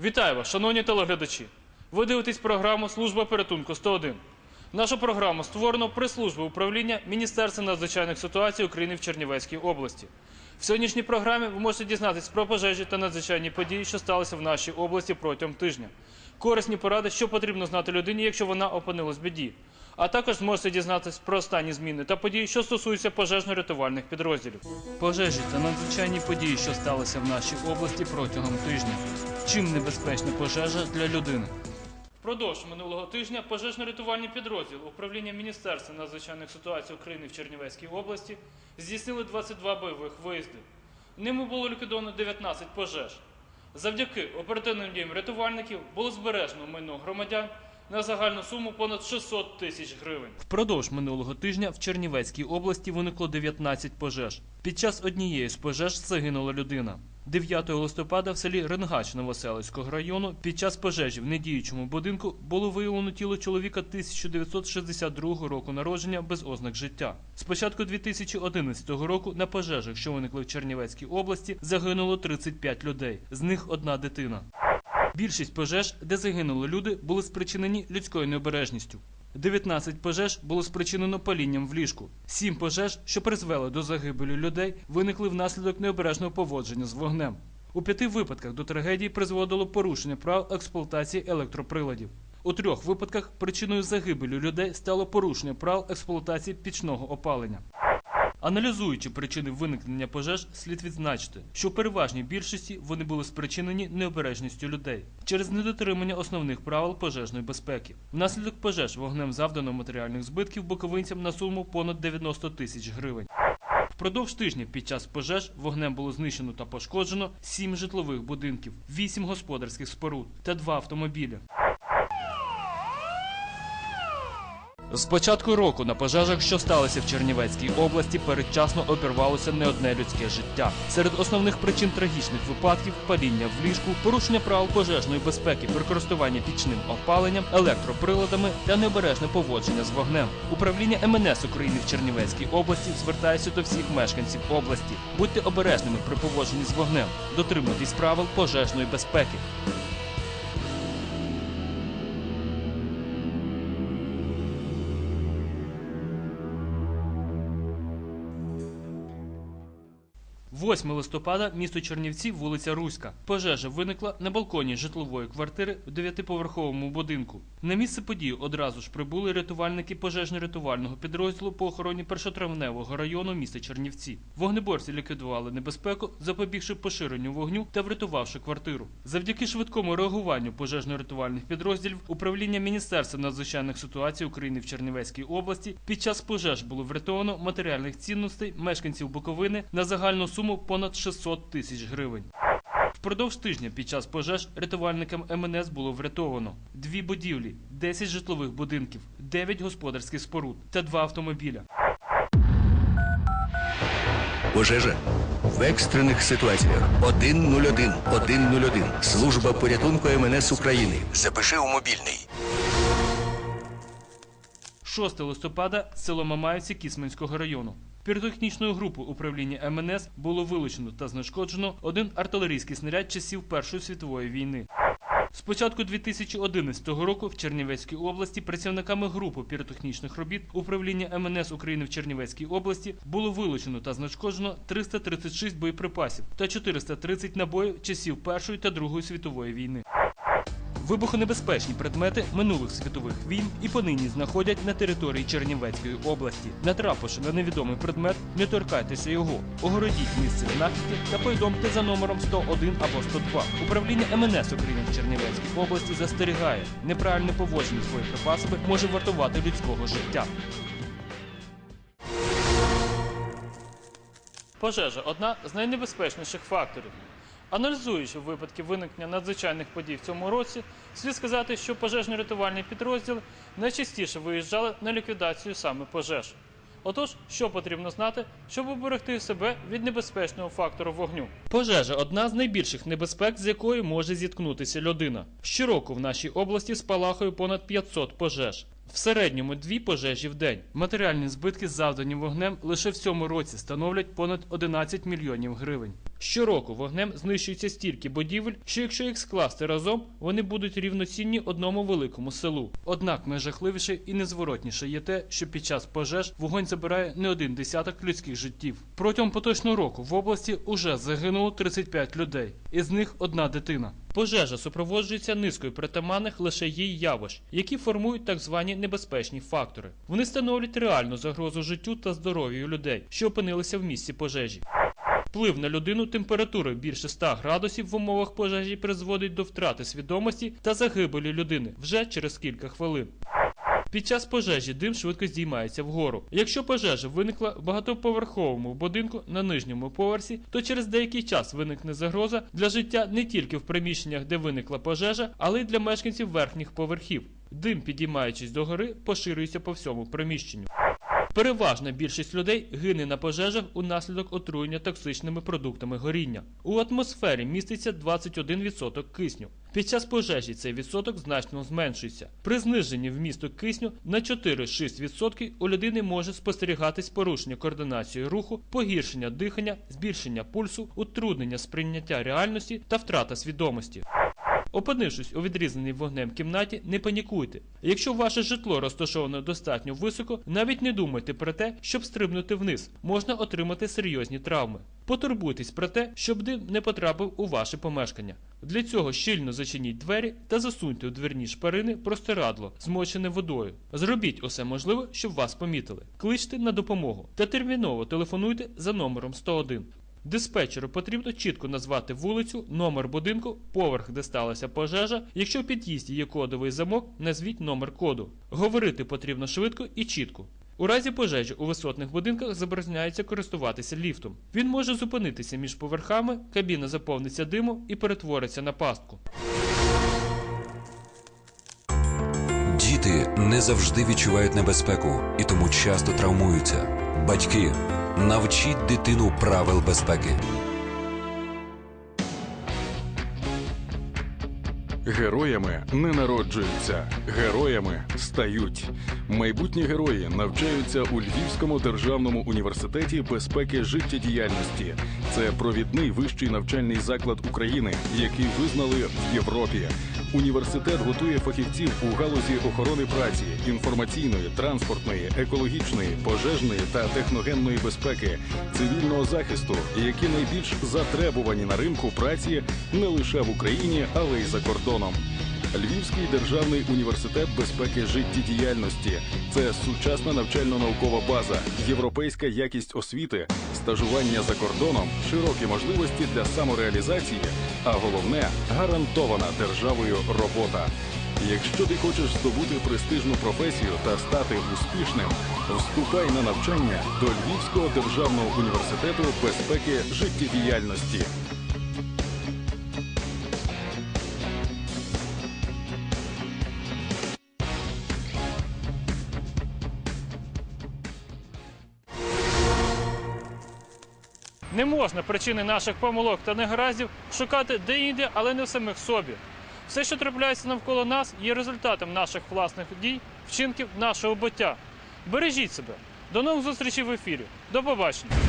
Вітаю вас, шановні телеглядачі. Ви дивитесь програму Служба порятунку 101. Нашу програму створено при службі управління Міністерства надзвичайних ситуацій України в Чернівецькій області. В сьогоднішній програмі ви можете дізнатись про пожежі та надзвичайні події, що сталися в нашій області протягом тижня. Корисні поради, що потрібно знати людині, якщо вона опинилась в біді. А також зможете дізнатись про останні зміни та події, що стосуються пожежно-рятувальних підрозділів. Пожежі та надзвичайні події, що сталися в нашій області протягом тижня. Чим небезпечна пожежа для людини? Впродовж минулого тижня пожежно-рятувальні підрозділи управління Міністерства надзвичайних ситуацій України в Чернівецькій області здійснили 22 бойових виїзди. Ними було ліквідовано 19 пожеж. Завдяки оперативним діям рятувальників було збережено майно громадян на загальну суму понад 600 тисяч гривень. Впродовж минулого тижня в Чернівецькій області виникло 19 пожеж. Під час однієї з пожеж загинула людина. 9 листопада в селі Ренгач Новоселицького району під час пожежі в недіючому будинку було виявлено тіло чоловіка 1962 року народження без ознак життя. З початку 2011 року на пожежах, що виникли в Чернівецькій області, загинуло 35 людей, з них одна дитина. Більшість пожеж, де загинули люди, були спричинені людською необережністю. 19 пожеж було спричинено палінням в ліжку. Сім пожеж, що призвели до загибелі людей, виникли внаслідок необережного поводження з вогнем. У п'яти випадках до трагедії призводило порушення правил експлуатації електроприладів. У трьох випадках причиною загибелі людей стало порушення правил експлуатації пічного опалення. Аналізуючи причини виникнення пожеж, слід відзначити, що в переважній більшості вони були спричинені необережністю людей через недотримання основних правил пожежної безпеки. Внаслідок пожеж вогнем завдано матеріальних збитків буковинцям на суму понад 90 тисяч гривень. Впродовж тижня під час пожеж вогнем було знищено та пошкоджено 7 житлових будинків, 8 господарських споруд та 2 автомобілі. З початку року на пожежах, що сталися в Чернівецькій області, передчасно обірвалося не одне людське життя. Серед основних причин трагічних випадків паління в ліжку, порушення правил пожежної безпеки при користуванні пічним опаленням, електроприладами та необережне поводження з вогнем. Управління МНС України в Чернівецькій області звертається до всіх мешканців області. Будьте обережними при поводженні з вогнем, дотримуйтесь правил пожежної безпеки. – 8 листопада, місто Чернівці, вулиця Руська. Пожежа виникла на балконі житлової квартири в дев'ятиповерховому будинку. На місце події одразу ж прибули рятувальники пожежно-рятувального підрозділу по охороні першотравневого району міста Чернівці. Вогнеборці ліквідували небезпеку, запобігши поширенню вогню та врятувавши квартиру. Завдяки швидкому реагуванню пожежно-рятувальних підрозділів управління Міністерства надзвичайних ситуацій України в Чернівецькій області під час пожеж було врятовано матеріальних цінностей мешканців Буковини на загальну суму понад 600 тисяч гривень. Впродовж тижня під час пожеж рятувальникам МНС було врятовано дві будівлі, 10 житлових будинків, 9 господарських споруд та два автомобіля. Пожежа в екстрених ситуаціях 101 101 Служба порятунку МНС України. Запиши у мобільний. 6 листопада село Мамаївці Кісменського району. Піротехнічною групою управління МНС було вилучено та знешкоджено один артилерійський снаряд часів Першої світової війни. З початку 2011 року в Чернівецькій області працівниками групи піротехнічних робіт управління МНС України в Чернівецькій області було вилучено та знешкоджено 336 боєприпасів та 430 набоїв часів Першої та Другої світової війни. Вибухонебезпечні предмети минулих світових війн і понині знаходять на території Чернівецької області. Натрапивши на невідомий предмет, не торкайтеся його, огородіть місце знахідки та повідомте за номером 101 або 102. Управління МНС України в Чернівецькій області застерігає, неправильне поводження з боєприпасами може вартувати людського життя. Пожежа одна з найнебезпечніших факторів. Аналізуючи випадки виникнення надзвичайних подій в цьому році, слід сказати, що пожежно-рятувальні підрозділи найчастіше виїжджали на ліквідацію саме пожеж. Отож, що потрібно знати, щоб уберегти себе від небезпечного фактору вогню? Пожежа одна з найбільших небезпек, з якою може зіткнутися людина. Щороку в нашій області спалахує понад 500 пожеж. В середньому дві пожежі в день. Матеріальні збитки, завдані вогнем, лише в цьому році становлять понад 11 мільйонів гривень. Щороку вогнем знищується стільки будівель, що якщо їх скласти разом, вони будуть рівноцінні одному великому селу. Однак найжахливіше і незворотніше є те, що під час пожеж вогонь забирає не один десяток людських життів. Протягом поточного року в області уже загинуло 35 людей, із них одна дитина. Пожежа супроводжується низкою притаманних лише їй явищ, які формують так звані небезпечні фактори. Вони становлять реальну загрозу життю та здоров'ю людей, що опинилися в місці пожежі. Вплив на людину температурою більше 100 градусів в умовах пожежі призводить до втрати свідомості та загибелі людини вже через кілька хвилин. Під час пожежі дим швидко здіймається вгору. Якщо пожежа виникла в багатоповерховому будинку на нижньому поверсі, то через деякий час виникне загроза для життя не тільки в приміщеннях, де виникла пожежа, але й для мешканців верхніх поверхів. Дим, підіймаючись до гори, поширюється по всьому приміщенню. Переважна більшість людей гине на пожежах унаслідок отруєння токсичними продуктами горіння. У атмосфері міститься 21% кисню. Під час пожежі цей відсоток значно зменшується. При зниженні вмісту кисню на 4-6% у людини може спостерігатись порушення координації руху, погіршення дихання, збільшення пульсу, утруднення сприйняття реальності та втрата свідомості. Опинившись у відрізаній вогнем кімнаті, не панікуйте. Якщо ваше житло розташоване достатньо високо, навіть не думайте про те, щоб стрибнути вниз, можна отримати серйозні травми. Потурбуйтесь про те, щоб дим не потрапив у ваше помешкання. Для цього щільно зачиніть двері та засуньте у дверні шпарини простирадло, змочене водою. Зробіть усе можливе, щоб вас помітили. Кличте на допомогу та терміново телефонуйте за номером 101. Диспетчеру потрібно чітко назвати вулицю, номер будинку, поверх, де сталася пожежа. Якщо в під'їзді є кодовий замок, назвіть номер коду. Говорити потрібно швидко і чітко. У разі пожежі у висотних будинках забороняється користуватися ліфтом. Він може зупинитися між поверхами, кабіна заповниться димом і перетвориться на пастку. Діти не завжди відчувають небезпеку і тому часто травмуються. Батьки, навчіть дитину правил безпеки. Героями не народжуються, героями стають. Майбутні герої навчаються у Львівському державному університеті безпеки життєдіяльності. Це провідний вищий навчальний заклад України, який визнали в Європі. Університет готує фахівців у галузі охорони праці, інформаційної, транспортної, екологічної, пожежної та техногенної безпеки, цивільного захисту, які найбільш затребувані на ринку праці не лише в Україні, але й за кордоном. Львівський державний університет безпеки життєдіяльності це сучасна навчально-наукова база, європейська якість освіти, стажування за кордоном, широкі можливості для самореалізації, а головне гарантована державою робота. Якщо ти хочеш здобути престижну професію та стати успішним, вступай на навчання до Львівського державного університету безпеки життєдіяльності. Можна причини наших помилок та негараздів шукати де-інде, але не в самих собі. Все, що трапляється навколо нас, є результатом наших власних дій, вчинків нашого буття. Бережіть себе. До нових зустрічей в ефірі. До побачення.